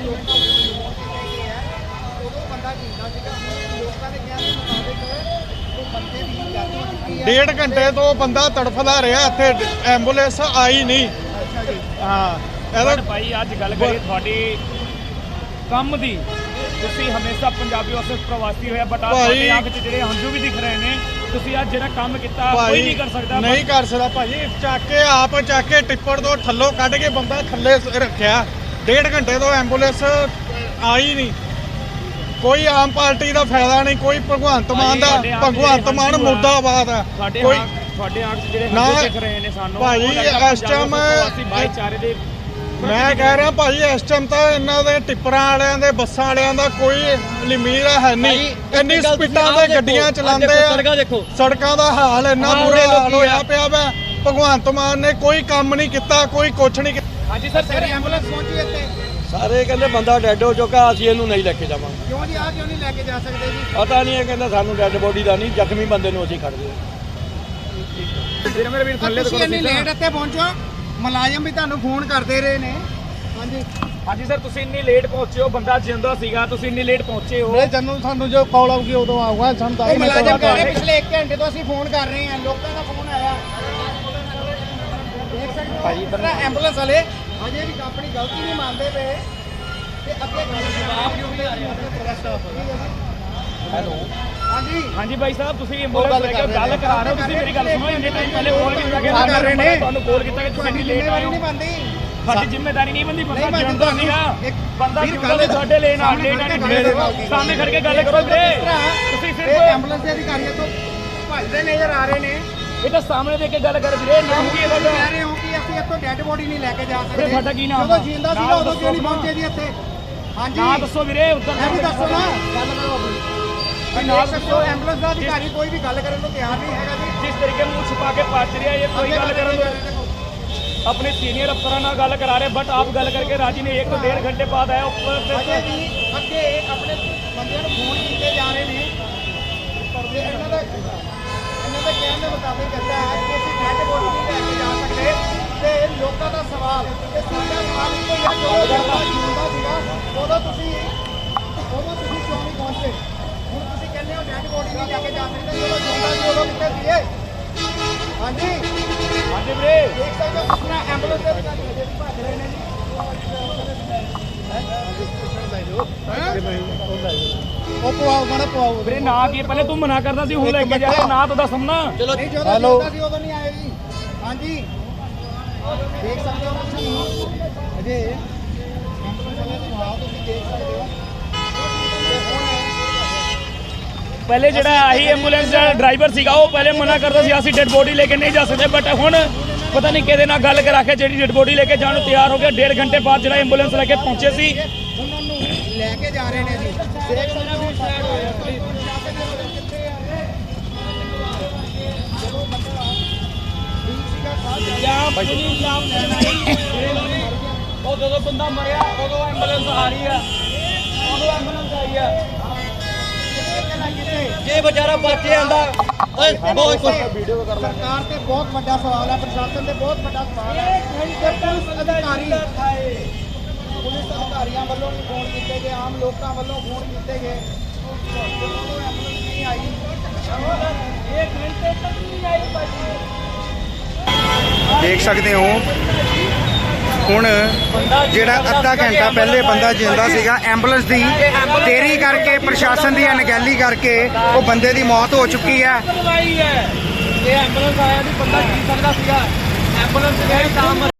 ਲੋਕਾਂ ਨੂੰ ਫੋਨ ਕੀਤੇ ਗਏ ਆ ਉਦੋਂ ਬੰਦਾ ਜਿੰਦਾ ਸੀਗਾ ਹੁਣ ਲੋਕਾਂ ਦੇ ਕਹਿਣ ਦੇ ਮੁਤਾਬਿਕ ਉਹ ਬੰਦੇ ਦੀ ਜਾਨ ਹੋ ਚੁੱਕੀ ਹੈ ਡੇਢ ਘੰਟੇ ਤੋਂ ਬੰਦਾ ਤੜਫਦਾ ਰਿਹਾ ਇੱਥੇ ਐਂਬੂਲੈਂਸ ਆਈ ਨਹੀਂ। ਅੱਛਾ ਜੀ ਹਾਂ ਭਾਈ ਅੱਜ ਗੱਲ ਕਰੀਏ ਤੁਹਾਡੀ ਕੰਮ ਦੀ ਤੁਸੀਂ ਹਮੇਸ਼ਾ ਪੰਜਾਬੀ ਵਾਸਤੇ ਪ੍ਰਵਾਸੀ ਹੋਇਆ ਬਟ ਆ ਤੁਹਾਡੇ ਅੱਖ 'ਚ ਜਿਹੜੇ ਹੰਝੂ ਵੀ ਦਿਖ ਰਹੇ ਨੇ ਤੁਸੀਂ ਅੱਜ ਜਿਹੜਾ ਕੰਮ ਕੀਤਾ ਕੋਈ ਨਹੀਂ ਕਰ ਸਕਦਾ ਨਹੀਂ ਕਰ ਸਕਦਾ। ਭਾਜੀ ਚੱਕ ਕੇ ਆਪ ਚੱਕ ਕੇ ਟਿੱਪੜ ਤੋਂ ਥੱਲੋਂ ਕੱਢ ਕੇ ਬੰਦਾ ਥੱਲੇ ਰੱਖਿਆ। ਡੇਢ ਘੰਟੇ ਤੋਂ ਐਂਬੂਲੈਂਸ ਆਈ ਨਹੀਂ। ਕੋਈ ਆਮ ਪਾਰਟੀ ਦਾ ਫਾਇਦਾ ਨਹੀਂ ਕੋਈ ਭਗਵੰਤ ਮਾਨ ਦਾ ਭਗਵੰਤ ਮਾਨ ਮੁਰਦਾਬਾਦ ਆ। ਤੁਹਾਡੇ ਕੋਈ ਤੁਹਾਡੇ 'ਚ ਜਿਹੜੇ ਹੰਝੂ ਦਿਖ ਰਹੇ ਨੇ ਸਾਨੂੰ ਭਾਈ, ਇਸ ਪ੍ਰਵਾਸੀ ਭਾਈਚਾਰੇ ਦੇ ਮੈਂ ਕਹਿ ਰਿਹਾ ਭਾਜੀ ਇਸ ਟਾਈਮ ਤਾਂ ਇਹਨਾਂ ਦੇ ਟਿੱਪਰਾਂ ਵਾਲਿਆਂ ਦੇ ਬੱਸਾਂ ਵਾਲਿਆਂ ਦਾ ਕੋਈ ਲਿਮੀਰ ਹੈ ਨਹੀਂ। ਇੰਨੀ ਸਪੀਡਾਂ ਤੇ ਗੱਡੀਆਂ ਚਲਾਉਂਦੇ ਆ। ਸੜਕਾਂ ਦਾ ਹਾਲ ਇੰਨਾ ਬੁਰਾ ਹਾਲ ਹੋਇਆ। ਪਿਆ ਵਾ। ਭਗਵੰਤ ਮਾਨ ਨੇ ਕੋਈ ਕੰਮ ਨਹੀਂ ਕੀਤਾ ਕੋਈ ਕੁਛ ਨਹੀਂ ਕੀਤਾ। ਹਾਂਜੀ ਸਰ ਸਰ ਐਂਬੂਲੈਂਸ ਪਹੁੰਚੀ ਇੱਥੇ? ਸਾਰੇ ਕਹਿੰਦੇ ਬੰਦਾ ਡੈੱਡ ਹੋ ਚੁੱਕਾ ਅਸੀਂ ਇਹਨੂੰ ਨਹੀਂ ਲੈ ਕੇ ਜਾਵਾਂਗੇ। ਕਿਉਂ ਜੀ ਆ ਕਿਉਂ ਨਹੀਂ ਲੈ ਕੇ ਜਾ ਸਕਦੇ ਜੀ? ਪਤਾ ਨਹੀਂ ਇਹ ਕਹਿੰਦਾ ਸਾਨੂੰ ਡੈੱਡ ਬੋਡੀ ਦਾ ਨਹੀਂ ਜ਼ਖਮੀ ਬੰਦੇ ਨੂੰ ਅਸੀਂ ਖੜਦੇ ਜਿਹੜੇ ਮੇਰੇ ਵੀਰ ਥੱਲੇ ਤੁਸੀਂ ਇੰਨੀ ਲੇਟ ਇੱਥੇ ਪਹੁੰਚੋ ਮੁਲਾਜ਼ਮ ਵੀ ਤੁਹਾਨੂੰ ਫੋਨ ਕਰਦੇ ਰਹੇ ਨੇ। ਹਾਂਜੀ। ਹਾਂਜੀ ਸਰ ਤੁਸੀਂ ਇੰਨੀ ਲੇਟ ਪਹੁੰਚੇ ਹੋ ਬੰਦਾ ਜਿੰਦਾ ਸੀਗਾ ਤੁਸੀਂ ਇੰਨੀ ਲੇਟ ਪਹੁੰਚੇ ਹੋ। ਜਨੂੰ ਸਾਨੂੰ ਜੋ ਕਾਲ ਆਊਗੀ ਉਦੋਂ ਆਊਗਾ ਸਾਨੂੰ ਉਹ ਮੁਲਾਜ਼ਮ ਕਹਿ ਰਹੇ ਪਿਛਲੇ 1 ਘੰਟੇ ਤੋਂ ਅਸੀਂ ਫੋਨ ਕਰ ਰਹੇ ਹਾਂ ਲੋਕਾਂ ਦਾ ਫੋਨ ਆਇਆ। ਦੇਖ ਸਕਦੇ ਹੋ ਭਾਜੀ ਐਂਬੂਲੈਂਸ ਵਾਲੇ ਅਜੇ ਵੀ ਆਪਣੀ ਗਲਤੀ ਨਹੀਂ ਮੰਨਦੇ ਪਏ ਤੇ ਅੱਗੇ ਜਵਾਬ ਕਿਉਂ ਨਹੀਂ ਆ। ਰਿਹਾ ਹੈਲੋ। ਹਾਂਜੀ। ਹਾਂਜੀ ਭਾਈ ਸਾਹਿਬ ਤੁਸੀਂ ਐਂਬੂਲੈਂਸ ਲੈ ਕੇ ਗੱਲ ਕਰਾ ਰਹੇ ਹੋ। ਤੁਸੀਂ ਮੇਰੀ ਗੱਲ ਸੁਣੋ ਇੰਨੇ ਟਾਈਮ ਪਹਿਲੇ ਕਾਲ ਕੀਤਾ ਕਿ ਕਰ ਰਹੇ ਨੇ। ਤੁਹਾਨੂੰ ਕਾਲ ਕੀਤਾ ਕਿ ਤੁਸੀਂ ਲੇਟ ਆਏ ਹੋ। ਸਾਡੀ ਜ਼ਿੰਮੇਵਾਰੀ ਨਹੀਂ ਬੰਦੀ ਬੰਦਾ ਨਹੀਂ ਜਿੰਦਾ ਬਣਦੀ ਸੀਗਾ। ਇੱਕ ਬੰਦਾ ਤੇ ਤੁਹਾਡੇ ਲੈਣ ਆ ਲੇਟ ਕਰੋ। ਸਾਹਮਣੇ ਖੜ ਕੇ ਗੱਲ ਕਰੋ ਵੀਰੇ ਤੁਸੀਂ ਸਿਰਫ ਐਂਬੂਲੈਂਸ ਦੇ ਅਧਿਕਾਰੀਆਂ ਤੋਂ ਭੱਜਦੇ ਨਜ਼ਰ ਆ ਰਹੇ ਨੇ। ਇਹ ਤਾਂ ਸਾਹਮਣੇ ਦੇ ਕੇ ਗੱਲ ਕਰ ਵੀਰੇ ਨਾਮ ਕੀ ਹੈ ਤੁਸੀਂ ਤੁਹਾਡਾ ਕਹਿ ਰਹੇ ਹੋ ਕਿ ਅਸੀਂ ਇੱਥੋਂ ਡੈੱਡ ਬੋਡੀ ਨਹੀਂ ਲੈ ਕੇ ਜਾ ਸਕਦੇ ਵੀਰੇ ਤੁਹਾਡਾ ਕੀ ਨਾਮ ਜਦੋਂ ਆ? ਜਿੰਦਾ ਸੀਗਾ ਨਾਮ ਉਦੋਂ ਕਿਉਂ ਨਹੀਂ ਦੱਸੋ ਪਹੁੰਚੇ ਜੀ ਇੱਥੇ ਹਾਂਜੀ ਨਾ ਦੱਸੋ ਵੀਰੇ ਉੱਧਰ ਇਹ ਵੀ ਦੱਸੋ ਨਾ ਗੱਲ ਕਰੋ ਆਪਣੀ ਵੀ ਨਾ ਨਾਲ ਦੱਸੋ ਐਂਬੂਲੈਂਸ ਦਾ ਅਧਿਕਾਰੀ ਕੋਈ ਵੀ ਗੱਲ ਕਰਨ ਨੂੰ ਤਿਆਰ ਨਹੀਂ ਹੈਗਾ ਜੀ ਜਿਸ ਤਰੀਕੇ ਮੂੰਹ ਛੁਪਾ ਕੇ ਪੱਜ ਰਿਹਾ ਇਹ ਕੋਈ ਗੱਲ ਕਰਨ ਨੂੰ अपने सीनियर अफसरान ਨਾਲ ਗੱਲ ਕਰਾ ਰਹੇ ਬਟ ਆਪ ਗੱਲ ਕਰਕੇ ਰਾਜੀ ਨੇ 1 ਤੋਂ 1.5 ਘੰਟੇ ਬਾਅਦ ਆਇਆ ਉੱਪਰ ਅਜੇ ਵੀ ਅੱਗੇ ਆਪਣੇ ਬੰਦਿਆਂ ਨੂੰ ਫੋਨ ਕੀਤੇ ਜਾ ਰਹੇ ਨੇ ਪਰ ਜੇ ਇਹਨਾਂ ਦਾ ਇਹਨਾਂ ਦੇ ਕਹਿਣ ਦੇ ਮੁਤਾਬਿਕ ਕਹਿੰਦਾ ਹੈ ਕਿ ਅਸੀਂ ਡੈਡ ਬੋਡੀ ਨਹੀਂ ਲੈ ਕੇ ਜਾ ਸਕਦੇ। ਤੇ ਲੋਕਾਂ ਦਾ ਸਵਾਲ ਤੇ ਸਾਡਾ ਸਵਾਲ ਇੱਕੋ ਹੀ ਹੈ ਜਦੋਂ ਬੰਦਾ ਜਿੰਦਾ ਸੀਗਾ ਉਦੋਂ ਤੁਸੀਂ ਉਦੋਂ ਤੁਸੀਂ ਕਿਉਂ ਨਹੀਂ ਪਹੁੰਚੇ? ਹੁਣ ਤੁਸੀਂ ਕਹਿੰਦੇ ਹੋ ਡੈਡ ਬੋਡੀ ਨਹੀਂ ਲੈ ਕੇ ਜਾ ਸਕਦੇ ਜਦੋਂ ਜਿੰਦਾ ਸੀ ਉਦੋਂ ਕਿੱਥੇ ਸੀਗੇ? ਹਾਂਜੀ। ਹਾਂਜੀ ਵੀਰੇ। ਦੇਖ ਸਕਦੇ ਹੋ ਤਰ੍ਹਾਂ ਐਂਬੂਲੈਂਸ ਦੇ ਵਿੱਚ ਅਜੇ ਵੀ ਭੱਜ ਰਹੇ ਨੇ ਜੀ। ਉਹ ਪਵਾਓ ਮਾੜਾ ਪਵਾਓ। ਵੀਰੇ ਨਾ ਕੀ ਪਹਿਲੇ ਤੂੰ ਮਨਾ ਕਰਦਾ ਸੀ ਹੁਣ ਲੈ ਕੇ ਜਾ। ਨਾ ਤਾਂ ਦੱਸ ਨਾ ਨਹੀਂ ਜਦੋਂ ਜਿੰਦਾ ਸੀ ਉਦੋਂ ਨਹੀਂ ਆਏ ਜੀ। ਹਾਂਜੀ। ਦੇਖ ਸਕਦੇ ਹੋ ਤੁਸੀਂ ਅਜੇ ਤੁਸੀਂ ਦੇਖ ਸਕਦੇ ਹੋ। ਪਹਿਲੇ ਜਿਹੜਾ ਆਹੀ ਐਂਬੂਲੈਂਸ ਦਾ ਡਰਾਈਵਰ ਸੀਗਾ ਉਹ ਪਹਿਲੇ ਮਨਾ ਕਰਦਾ ਸੀ ਅਸੀਂ ਡੈਡ ਬੋਡੀ ਲੈ ਕੇ ਨਹੀਂ ਜਾ ਸਕਦੇ ਬਟ ਹੁਣ ਪਤਾ ਨਹੀਂ ਕਿਹਦੇ ਨਾਲ ਗੱਲ ਕਰਾ ਕੇ ਜਿਹੜੀ ਡੈਡ ਬੋਡੀ ਲੈ ਕੇ ਜਾਣ ਨੂੰ ਤਿਆਰ ਹੋ ਗਿਆ ਡੇਢ ਘੰਟੇ ਬਾਅਦ ਜਿਹੜਾ ਐਂਬੂਲੈਂਸ ਲੈ ਕੇ ਪਹੁੰਚੇ ਸੀ। ਲੈ ਕੇ ਜਾ ਰਹੇ ਨੇ ਜੀ। ਦੇਖ ਸਕਦੇ ਹੋ ਸਾਈਡ ਹੋਇਆ ਸੀਗਾ ਸਾਹ ਜਾਂ। ਉਹ ਜਦੋਂ ਬੰਦਾ ਮਰਿਆ ਉਦੋਂ ਐਂਬੂਲੈਂਸ ਆ ਰਹੀ ਆ। ਉਦੋਂ ਐਂਬੂਲੈਂਸ ਆਈ ਆ। ਜੇ ਵਿਚਾਰਾ ਬਚ ਜਾਂਦਾ ਓਏ ਬਹੁਤ ਕੁਛ ਸਰਕਾਰ ਤੇ ਬਹੁਤ ਵੱਡਾ ਸਵਾਲ ਹੈ ਪ੍ਰਸ਼ਾਸਨ ਤੇ ਬਹੁਤ ਵੱਡਾ ਸਵਾਲ ਹੈ। ਕਿ ਪੁਲਿਸ ਅਧਿਕਾਰੀ ਅਧਿਕਾਰੀਆਂ ਵੱਲੋਂ ਵੀ ਫੋਨ ਕੀਤੇ ਗਏ ਆਮ ਲੋਕਾਂ ਵੱਲੋਂ ਫੋਨ ਕੀਤੇ ਗਏ। ਜਦੋਂ ਐਂਬੂਲੈਂਸ ਨਹੀਂ ਆਈ ਇੱਕ ਘੰਟੇ ਤੱਕ ਨਹੀਂ ਆਈ ਭਾਜੀ ਦੇਖ ਸਕਦੇ ਹੋ ਹੁਣ ਜਿਹੜਾ ਅੱਧਾ ਘੰਟਾ ਪਹਿਲੇ ਬੰਦਾ ਜਿੰਦਾ ਸੀਗਾ ਐਂਬੂਲੈਂਸ ਦੀ ਦੇਰੀ ਕਰਕੇ ਪ੍ਰਸ਼ਾਸਨ ਦੀ ਅਣਗਹਿਲੀ ਕਰਕੇ ਉਹ ਬੰਦੇ ਦੀ ਮੌਤ ਹੋ ਚੁੱਕੀ ਹੈ। ਇਹ ਐਂਬੂਲੈਂਸ ਆਇਆ ਨਹੀਂ ਬੰਦਾ ਜੀ ਸਕਦਾ ਸੀਗਾ? ਐਂਬੂਲੈਂਸ ਗਈ ਤਾਂ